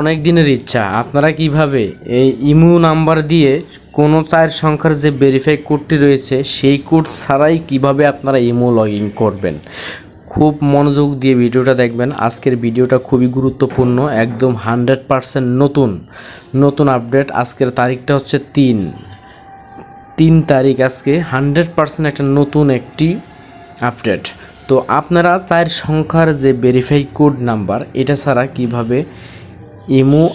অনেক দিনের ইচ্ছা। আপনারা কীভাবে এই ইমু নাম্বার দিয়ে কোনো চায়ের সংখ্যার যে ভেরিফাই কোডটি রয়েছে, সেই কোড ছাড়াই কীভাবে আপনারা ইমো লগ ইন করবেন? খুব মনোযোগ দিয়ে ভিডিওটা দেখবেন। আজকের ভিডিওটা খুবই গুরুত্বপূর্ণ, একদম হান্ড্রেড পারসেন্ট নতুন। নতুন আপডেট আজকের তারিখটা হচ্ছে তিন। তিন তারিখ আজকে হান্ড্রেড পারসেন্ট একটা নতুন একটি আপডেট তো আপনারা চায়ের সংখ্যার যে ভেরিফাই কোড নাম্বার এটা ছাড়া কীভাবে ইমো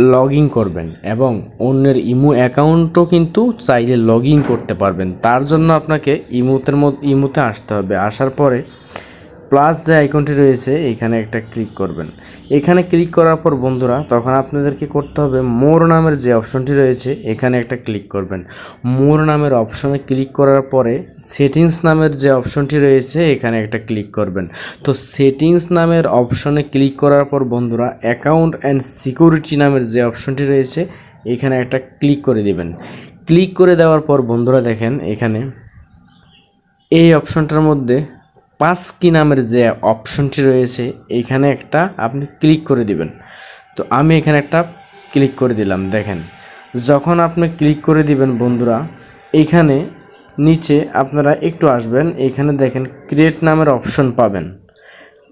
লগ ইন করবেন এবং অন্যের ইমো অ্যাকাউন্টও কিন্তু চাইলে লগ ইন করতে পারবেন। তার জন্য আপনাকে ইমোতের মধ্যে, ইমোতে আসতে হবে। আসার পরে প্লাস যে আইকনটি রয়েছে, এখানে একটা ক্লিক করবেন। এখানে ক্লিক করার পর বন্ধুরা, তখন আপনাদেরকে করতে হবে মোর নামের যে অপশনটি রয়েছে, এখানে একটা ক্লিক করবেন। মোর নামের অপশনে ক্লিক করার পরে সেটিংস নামের যে অপশনটি রয়েছে, এখানে একটা ক্লিক করবেন। তো সেটিংস নামের অপশনে ক্লিক করার পর বন্ধুরা অ্যাকাউন্ট অ্যান্ড সিকিউরিটি নামের যে অপশনটি রয়েছে, এখানে একটা ক্লিক করে দিবেন। ক্লিক করে দেওয়ার পর বন্ধুরা দেখেন, এখানে এই অপশনটার মধ্যে পাঁচ কি নামের যে অপশনটি রয়েছে এইখানে একটা আপনি ক্লিক করে দিবেন। তো আমি এখানে একটা ক্লিক করে দিলাম, দেখেন। যখন আপনি ক্লিক করে দিবেন বন্ধুরা এইখানে নিচে আপনারা একটু আসবেন, এখানে দেখেন ক্রিয়েট নামের অপশন পাবেন।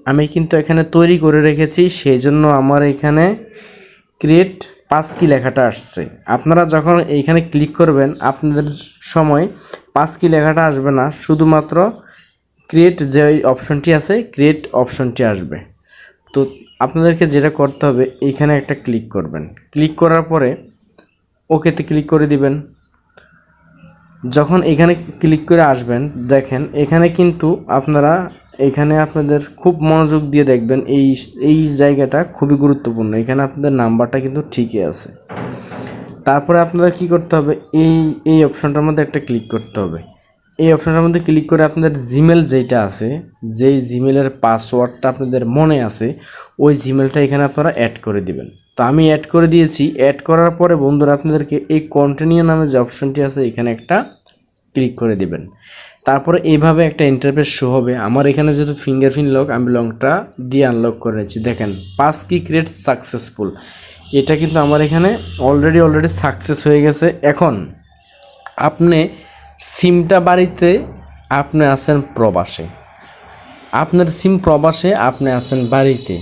আমি কিন্তু এখানে তৈরি করে রেখেছি সেই জন্য আমার এখানে ক্রিয়েট পাঁচ কি লেখাটা আসছে। আপনারা যখন এইখানে ক্লিক করবেন, আপনাদের সময় পাঁচ কি লেখাটা আসবে না, শুধুমাত্র ক্রিয়েট যে অপশনটি আছে ক্রিয়েট অপশনটি আসবে। তো আপনাদেরকে যেটা করতে হবে এইখানে একটা ক্লিক করবেন। ক্লিক করার পরে ওকেতে ক্লিক করে দিবেন। যখন এখানে ক্লিক করে আসবেন, দেখেন এখানে কিন্তু আপনারা, এখানে আপনাদের খুব মনোযোগ দিয়ে দেখবেন, এই এই জায়গাটা খুবই গুরুত্বপূর্ণ। এখানে আপনাদের নাম্বারটা কিন্তু ঠিকই আছে। তারপরে আপনাদের কি করতে হবে, এই এই অপশনটার মধ্যে একটা ক্লিক করতে হবে। এই অপশনটার মধ্যে ক্লিক করে আপনাদের জিমেল যেটা আছে, যেই জিমেলের পাসওয়ার্ডটা আপনাদের মনে আছে, ওই জিমেলটা এখানে আপনারা অ্যাড করে দিবেন। তো আমি অ্যাড করে দিয়েছি। অ্যাড করার পরে বন্ধুরা, আপনাদেরকে এই কন্টিনিউ নামে যে অপশনটি আছে, এখানে একটা ক্লিক করে দিবেন। তারপরে এইভাবে একটা ইন্টারফেস শো হবে। আমার এখানে যেহেতু ফিঙ্গারপ্রিন্ট লক আমি লংটা দিয়ে আনলক করে নিচ্ছি। দেখেন পাস কি ক্রিয়েট সাকসেসফুল এটা কিন্তু আমার এখানে অলরেডি অলরেডি সাকসেস হয়ে গেছে। এখন, আপনি সিমটা বাড়িতে আপনি আছেন প্রবাসে। আপনার সিম প্রবাসে আপনি আছেন বাড়িতে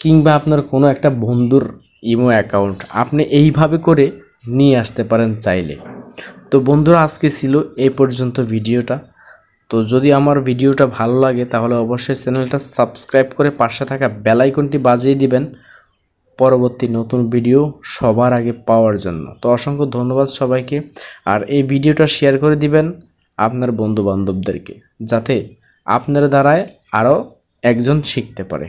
কিংবা আপনার কোনো একটা বন্ধুর ইমো অ্যাকাউন্ট আপনি এইভাবে করে নিয়ে আসতে পারেন চাইলে। তো বন্ধুরা, আজকে ছিল এই পর্যন্ত ভিডিওটা। তো যদি আমার ভিডিওটা ভালো লাগে তাহলে অবশ্যই চ্যানেলটা সাবস্ক্রাইব করে পাশে থাকা বেল আইকনটি বাজিয়ে দিবেন। পরবর্তী নতুন ভিডিও সবার আগে পাওয়ার জন্য। তো অসংখ্য ধন্যবাদ সবাইকে। আর এই ভিডিওটা শেয়ার করে দিবেন আপনার বন্ধু বান্ধবদেরকে যাতে আপনার দ্বারায় আরও একজন শিখতে পারে।